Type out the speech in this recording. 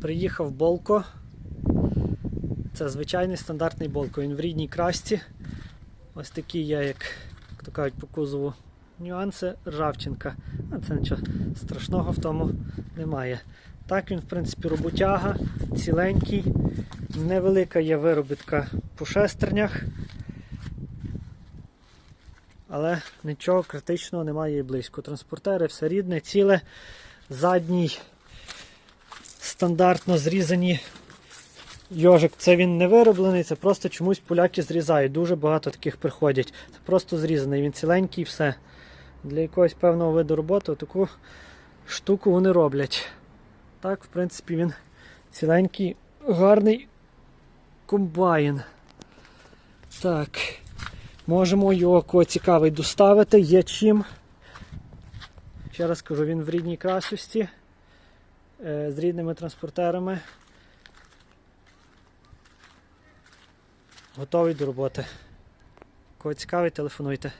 Приїхав Болко. Це звичайний стандартний Болко. Він в рідній красці. Ось такі є, як, то кажуть, по кузову нюанси ржавчинка. А це нічого страшного в тому немає. Так він, в принципі, роботяга, ціленький, невелика є виробітка по шестернях. Але нічого критичного немає і близько. Транспортери, все рідне, ціле, задній стандартно зрізані йожик. Це він не вироблений, це просто чомусь поляки зрізають. Дуже багато таких приходять. Це просто зрізаний, він ціленький і все. Для якогось певного виду роботи таку штуку вони роблять. Так, в принципі, він ціленький, гарний комбайн. Так. Можемо його кого цікавий доставити, є чим. Ще раз кажу, він в рідній красості з рідними транспортерами. Готовий до роботи. Кого цікавий, телефонуйте.